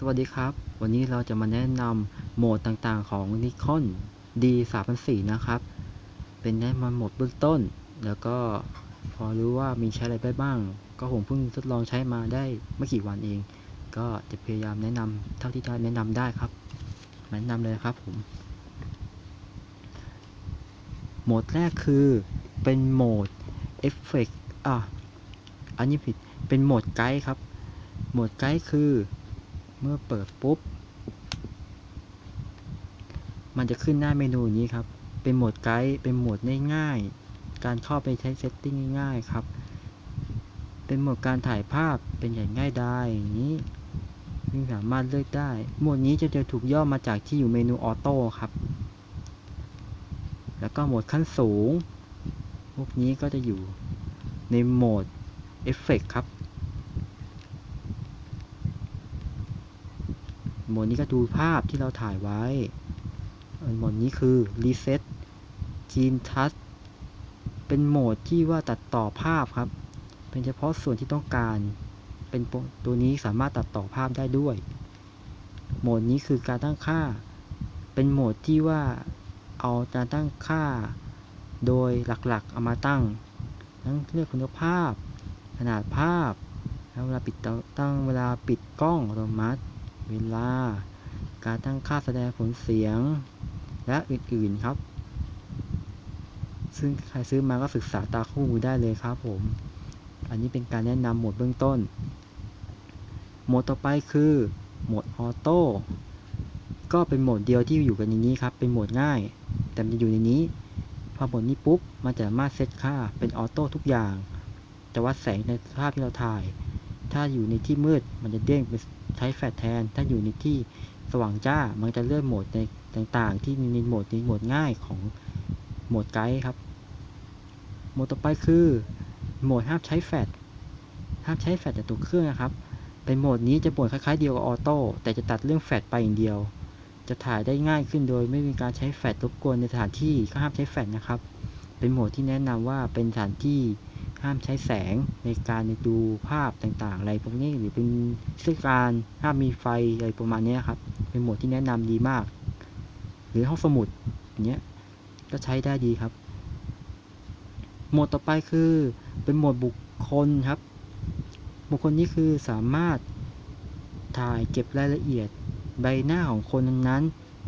สวัสดีครับ วันนี้เราจะมาแนะนำโหมดต่างๆของ Nikon D 3 0 0นะครับ เป็นแนะนำโหมดเบื้องต้น แล้วก็พอรู้ว่ามีใช้อะไรไปบ้าง ก็ผมเพิ่งทดลองใช้มาได้ไม่กี่วันเอง ก็จะพยายามแนะนำเท่าที่จะแนะนำได้ครับ แนะนำเลยครับผม โหมดแรกคือเป็นโหมดเอฟเฟกอะอันนี้ผิด เป็นโหมดไกด์ครับ โหมดไกด์คือ เมื่อเปิดปุ๊บ มันจะขึ้นหน้าเมนูนี้ครับ เป็นโหมดไกด์ เป็นโหมดง่ายๆ การเข้าไปใช้เซตติ้งง่ายๆครับ เป็นโหมดการถ่ายภาพ เป็นอย่างง่ายดายอย่างนี้ซึ่งสามารถเลือกได้ โหมดนี้จะจะถูกย่อมาจากที่อยู่เมนูออโต้ครับ แล้วก็โหมดขั้นสูง พวกนี้ก็จะอยู่ในโหมดเอฟเฟกครับ โหมดนี้ก็ดูภาพที่เราถ่ายไว้ โหมดนี้คือ Reset Gene Touch เป็นโหมดที่ว่าตัดต่อภาพครับ เป็นเฉพาะส่วนที่ต้องการ เป็นตัวนี้สามารถตัดต่อภาพได้ด้วย โหมดนี้คือการตั้งค่า เป็นโหมดที่ว่าเอาการตั้งค่า โดยหลักๆ เอามาตั้ง ทั้งเรื่องคุณภาพ ขนาดภาพ แล้วเวลาปิดตั้งเวลาปิดกล้องอัตโนมัติ เวลา การตั้งค่าแสดงผลเสียง และอื่นๆครับ ซึ่งใครซื้อมาก็ศึกษาตาคู่มือได้เลยครับผม อันนี้เป็นการแนะนำโหมดเบื้องต้น โหมดต่อไปคือโหมดออโต้ก็เป็นโหมดเดียวที่อยู่กันในนี้ครับ เป็นโหมดง่าย แต่มันจะอยู่ในนี้ พอโหมดนี้ปุ๊บ มันจะสามารถเซตค่าเป็นออโต้ทุกอย่าง จะวัดแสงในภาพที่เราถ่าย ถ้าอยู่ในที่มืดมันจะเด้งเป็นใช้แฟลชแทน ถ้าอยู่ในที่สว่างจ้า มันจะเลื่อนโหมดในต่างๆ ที่มีโหมดในโหมดง่ายของโหมดไกด์ครับ โหมดต่อไปคือ โหมดห้ามใช้แฟลช ห้ามใช้แฟลชจากตัวเครื่องนะครับ เป็นโหมดนี้จะโหมดคล้ายๆเดียวกับออโต้ แต่จะตัดเรื่องแฟลชไปอย่างเดียว จะถ่ายได้ง่ายขึ้นโดยไม่มีการใช้แฟลชรบกวนในสถานที่ก็ห้ามใช้แฟลชนะครับ เป็นโหมดที่แนะนำว่าเป็นสถานที่ ห้ามใช้แสงในการดูภาพต่างๆ อะไรพวกนี้หรือเป็นเทศกาลห้ามมีไฟอะไรประมาณนี้ครับ เป็นโหมดที่แนะนำดีมาก หรือห้องสมุดอย่างเงี้ยก็ใช้ได้ดีครับ โหมดต่อไปคือเป็นโหมดบุคคลครับ บุคคลนี้คือสามารถถ่ายเก็บรายละเอียดใบหน้าของคนนั้น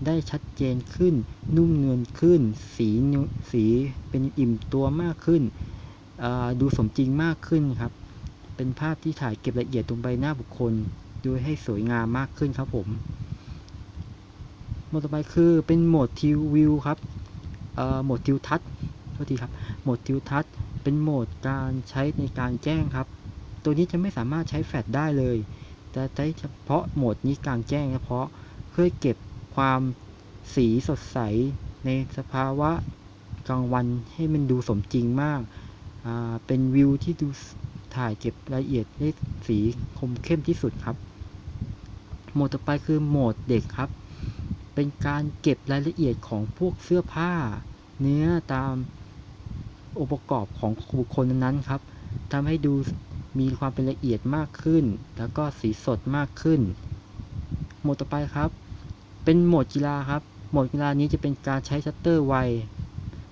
ได้ชัดเจนขึ้น นุ่มเนือนขึ้น สีสีเป็นอิ่มตัวมากขึ้น ดูสมจริงมากขึ้นครับ เป็นภาพที่ถ่ายเก็บละเอียดตรงใบหน้าบุคคล โดยให้สวยงามมากขึ้นครับผมโหมดต่อไปคือเป็นโหมดทิววิวครับโหมดทิวทัชโทษทีครับ โหมดทิวทัชเป็นโหมดการใช้ในการแจ้งครับ ตัวนี้จะไม่สามารถใช้แฟลชได้เลยแต่ใช้เฉพาะโหมดนี้กางแจ้งเฉพาะเพื่อเก็บความสีสดใสในสภาวะกลางวันให้มันดูสมจริงมาก เป็นวิวที่ดูถ่ายเก็บรายละเอียดได้สีคมเข้มที่สุดครับ โหมดต่อไปคือโหมดเด็กครับ เป็นการเก็บรายละเอียดของพวกเสื้อผ้า เนื้อตามองค์ประกอบของบุคคลนั้นครับทำให้ดูมีความเป็นละเอียดมากขึ้น แล้วก็สีสดมากขึ้น โหมดต่อไปครับ เป็นโหมดกีฬาครับ โหมดกีฬานี้จะเป็นการใช้ชัตเตอร์ไว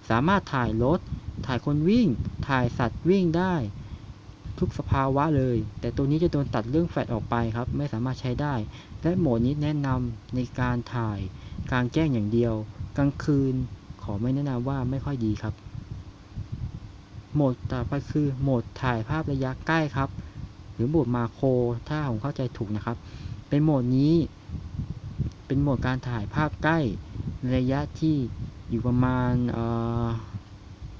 สามารถถ่ายรถ ถ่ายคนวิ่ง ถ่ายสัตว์วิ่งได้ ทุกสภาวะเลย แต่ตัวนี้จะโดนตัดเรื่องแฟลชออกไปครับ ไม่สามารถใช้ได้ และโหมดนี้แนะนำในการถ่ายกลางแจ้งอย่างเดียว กลางคืนขอไม่แนะนำว่าไม่ค่อยดีครับ โหมดต่อไปคือโหมดถ่ายภาพระยะใกล้ครับ หรือโหมดมาโครถ้าผมเข้าใจถูกนะครับ เป็นโหมดนี้ เป็นโหมดการถ่ายภาพใกล้ระยะที่อยู่ประมาณเอ่อ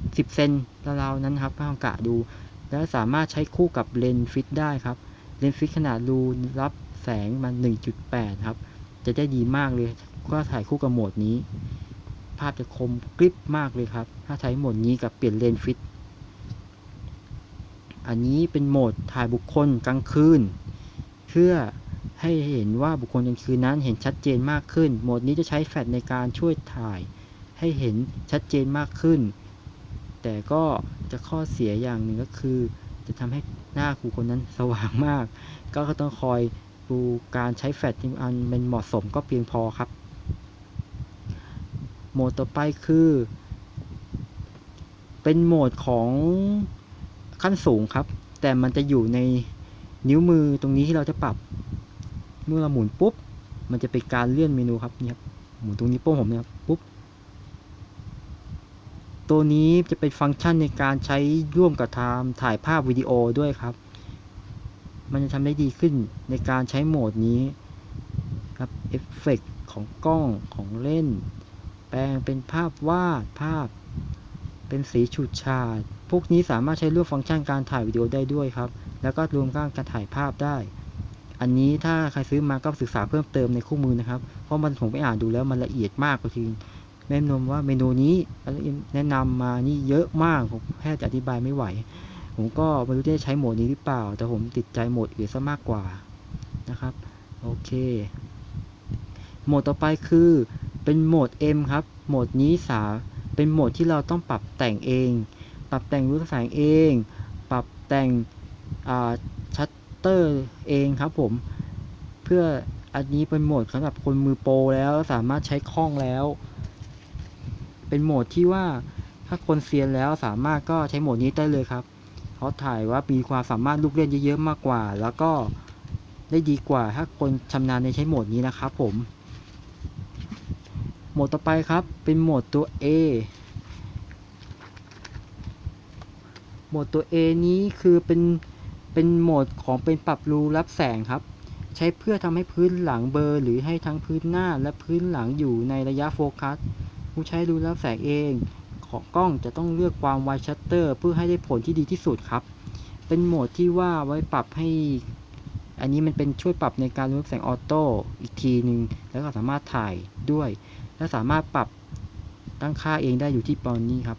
10 เซนราวๆนั้นครับลองกะดู แล้วสามารถใช้คู่กับเลนส์ฟิตได้ครับ เลนส์ฟิตขนาดรูรับแสงมัน 1.8 ครับ จะได้ดีมากเลย ก็ถ่ายคู่กับโหมดนี้ ภาพจะคมกริบมากเลยครับ ถ้าใช้โหมดนี้กับเปลี่ยนเลนส์ฟิต อันนี้เป็นโหมดถ่ายบุคคลกลางคืน เพื่อให้เห็นว่าบุคคลกลางคืนนั้นเห็นชัดเจนมากขึ้น โหมดนี้จะใช้แฟลชในการช่วยถ่าย ให้เห็นชัดเจนมากขึ้น แต่ก็จะข้อเสียอย่างหนึ่งก็คือ จะทำให้หน้าครูคนนั้นสว่างมาก ก็ต้องคอยดูการใช้แฟลชที่อันเป็นเหมาะสมก็เพียงพอครับ โหมดต่อไปคือ เป็นโหมดของขั้นสูงครับ แต่มันจะอยู่ในนิ้วมือตรงนี้ที่เราจะปรับ เมื่อเราหมุนปุ๊บ มันจะเป็นการเลื่อนเมนูครับเนี่ยครับหมุนตรงนี้โป้งผมเนี่ยครับปุ๊บ ตัวนี้จะเป็นฟังก์ชันในการใช้ร่วมกับทำถ่ายภาพวิดีโอด้วยครับ มันจะทำได้ดีขึ้นในการใช้โหมดนี้ครับเอฟเฟกของกล้องของเล่น แปลงเป็นภาพวาดภาพ เป็นสีฉูดฉาด พวกนี้สามารถใช้ร่วมฟังก์ชันการถ่ายวิดีโอได้ด้วยครับ แล้วก็รวมกับการถ่ายภาพได้ อันนี้ถ้าใครซื้อมาก็ศึกษาเพิ่มเติมในคู่มือนะครับ เพราะมันผมไปอ่านดูแล้วมันละเอียดมากกว่าที แนะนำว่าเมนูนี้แนะนำมานี่เยอะมากผมแค่จะอธิบายไม่ไหว ผมก็ไม่รู้จะใช้โหมดนี้หรือเปล่า แต่ผมติดใจโหมดอื่นซะมากกว่านะครับโอเคโหมดต่อไปคือเป็นโหมด M ครับโหมดนี้สาเป็นโหมดที่เราต้องปรับแต่งเอง ปรับแต่งรูปแสงเอง ปรับแต่งชัตเตอร์เองครับผม เพื่ออันนี้เป็นโหมดสำหรับคนมือโปรแล้วสามารถใช้คล่องแล้ว เป็นโหมดที่ว่าถ้าคนเซียนแล้วสามารถก็ใช้โหมดนี้ได้เลยครับเขาถ่ายว่ามีความสามารถลูกเล่นเยอะๆมากกว่า แล้วก็ได้ดีกว่าถ้าคนชำนาญในใช้โหมดนี้นะครับผม โหมดต่อไปครับเป็นโหมดตัว A โหมดตัว A นี้คือเป็นเป็นโหมดของเป็นปรับรูรับแสงครับ ใช้เพื่อทำให้พื้นหลังเบลอหรือให้ทั้งพื้นหน้าและพื้นหลังอยู่ในระยะโฟกัส ผู้ใช้รูรับแสงเองของกล้องจะต้องเลือกความไวชัตเตอร์เพื่อให้ได้ผลที่ดีที่สุดครับ เป็นโหมดที่ว่าไว้ปรับให้ อันนี้มันเป็นช่วยปรับในการรูรับแสงออโต้อีกทีหนึ่งแล้วก็สามารถถ่ายด้วย และสามารถปรับตั้งค่าเองได้อยู่ที่ปอนนี้ครับ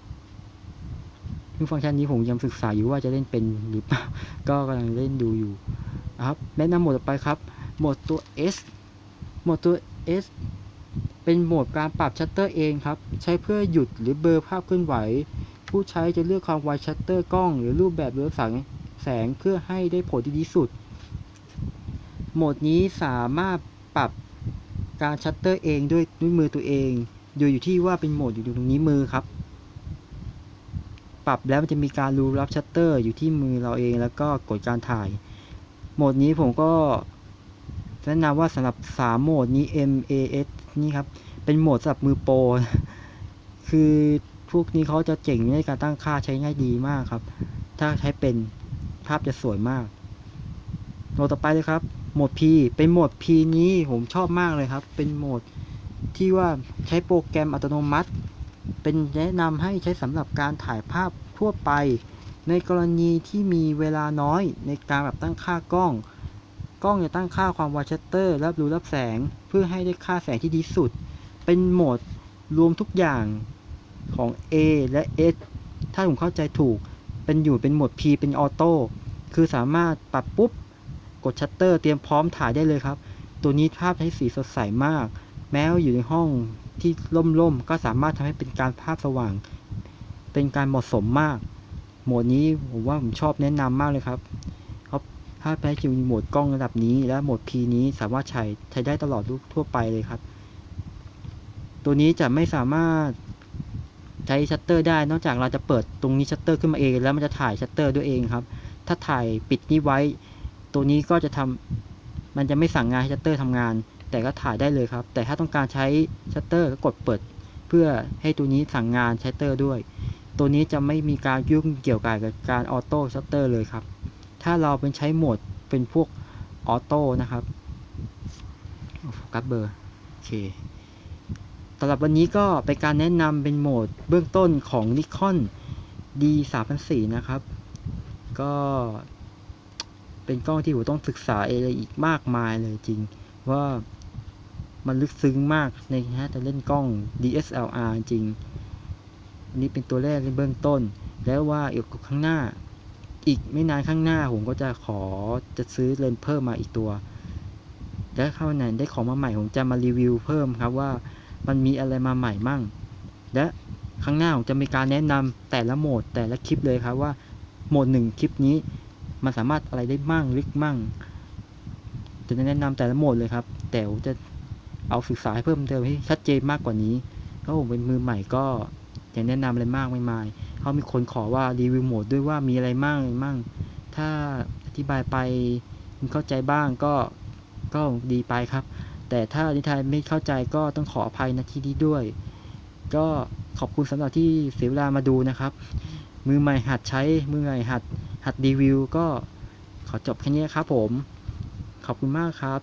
ซึ่งฟังก์ชันนี้ผมยังศึกษาอยู่ว่าจะเล่นเป็นหรือเปล่า ก็กำลังเล่นดูอยู่นะครับแนะนำโหมดต่อไปครับ โหมดตัว S โหมดตัว S เป็นโหมดการปรับชัตเตอร์เองครับ ใช้เพื่อหยุดหรือเบลอภาพเคลื่อนไหว ผู้ใช้จะเลือกความไวชัตเตอร์กล้องหรือรูปแบบเรืองแสงแสงเพื่อให้ได้ผลที่ดีสุด โหมดนี้สามารถปรับการชัตเตอร์เองด้วยด้วยมือตัวเองโดยอยู่ที่ว่าเป็นโหมดอยู่ตรงนี้มือครับ ปรับแล้วมันจะมีการรูรับชัตเตอร์อยู่ที่มือเราเองแล้วก็กดการถ่าย โหมดนี้ผมก็ แนะนำว่าสำหรับ 3 โหมดนี้ M A S นี่ครับ เป็นโหมดสำหรับมือโปร คือพวกนี้เขาจะเจ๋งในการตั้งค่าใช้ง่ายดีมากครับ ถ้าใช้เป็นภาพจะสวยมากโหมดต่อไปเลยครับ โหมด P เป็นโหมด P นี้ผมชอบมากเลยครับ เป็นโหมดที่ว่าใช้โปรแกรมอัตโนมัติ เป็นแนะนำให้ใช้สำหรับการถ่ายภาพทั่วไป ในกรณีที่มีเวลาน้อยในการแบบตั้งค่ากล้อง กล้องจะตั้งค่าความไวชัตเตอร์รับรู้รับแสงเพื่อให้ได้ค่าแสงที่ดีสุด เป็นโหมดรวมทุกอย่างของ A และ S ถ้าผมเข้าใจถูก เป็นอยู่เป็นโหมด P เป็นออโต้คือสามารถปรับปุ๊บ กดชัตเตอร์เตรียมพร้อมถ่ายได้เลยครับ ตัวนี้ภาพใช้สีสดใสมาก แม้ว่าอยู่ในห้องที่ร่มๆ ก็สามารถทำให้เป็นการภาพสว่าง เป็นการเหมาะสมมาก โหมดนี้ผมว่าผมชอบแนะนำมากเลยครับ เพราะภาพแพ้จิวมีโหมดกล้องระดับนี้ และโหมด P นี้สามารถใช้ใช้ได้ตลอดทั่วไปเลยครับ ตัวนี้จะไม่สามารถใช้ชัตเตอร์ได้ นอกจากเราจะเปิดตรงนี้ชัตเตอร์ขึ้นมาเอง แล้วมันจะถ่ายชัตเตอร์ด้วยเองครับ ถ้าถ่ายปิดนี้ไว้ ตัวนี้ก็จะทำมันจะไม่สั่งงานให้ชัตเตอร์ทำงาน แต่ก็ถ่ายได้เลยครับ แต่ถ้าต้องการใช้ชัตเตอร์ก็กดเปิด เพื่อให้ตัวนี้สั่งงานชัตเตอร์ด้วย ตัวนี้จะไม่มีการยุ่งเกี่ยวกับการออโต้ชัตเตอร์เลยครับ ถ้าเราเป็นใช้โหมดเป็นพวกออโต้นะครับโฟกัสเบอร์โอเคสำหรับวันนี้ก็เป็นการแนะนำเป็นโหมดเบื้องต้นของ Nikon D 3 0 0นะครับ ก็เป็นกล้องที่ผมต้องศึกษาอะไรอีกมากมายเลยจริง ว่ามันลึกซึ้งมากในฮะจะเล่นกล้อง DSLR จริง อันนี้เป็นตัวแรกในเบื้องต้น แล้วว่าอีกข้างหน้า อีกไม่นานข้างหน้าผมก็จะขอจะซื้อเลนส์เพิ่มมาอีกตัวแล้วเข้าไหนได้ของมาใหม่ผมจะมารีวิวเพิ่มครับว่ามันมีอะไรมาใหม่มั่ง และข้างหน้าผมจะมีการแนะนำแต่ละโหมดแต่ละคลิปเลยครับว่าโหมดหนึ่งคลิปนี้มันสามารถอะไรได้มั่งลึกมั่ง จะแนะนำแต่ละโหมดเลยครับ แต่ผมจะเอาศึกษาให้เพิ่มเติมให้ชัดเจนมากกว่านี้เพราะผมเป็นมือใหม่ก็ ยังแนะนำอะไรมากไม่มายเขามีคนขอว่ารีวิวโหมดด้วยว่ามีอะไรมั่งมั่ง ถ้าอธิบายไปคุณเข้าใจบ้างก็ก็ดีไปครับ แต่ถ้านิทานไม่เข้าใจก็ต้องขออภัยณที่นี้ด้วย ก็ขอบคุณสำหรับที่เสียเวลามาดูนะครับ มือใหม่หัดใช้ มือใหม่หัดหัดรีวิวก็ขอจบแค่นี้ครับผม ขอบคุณมากครับ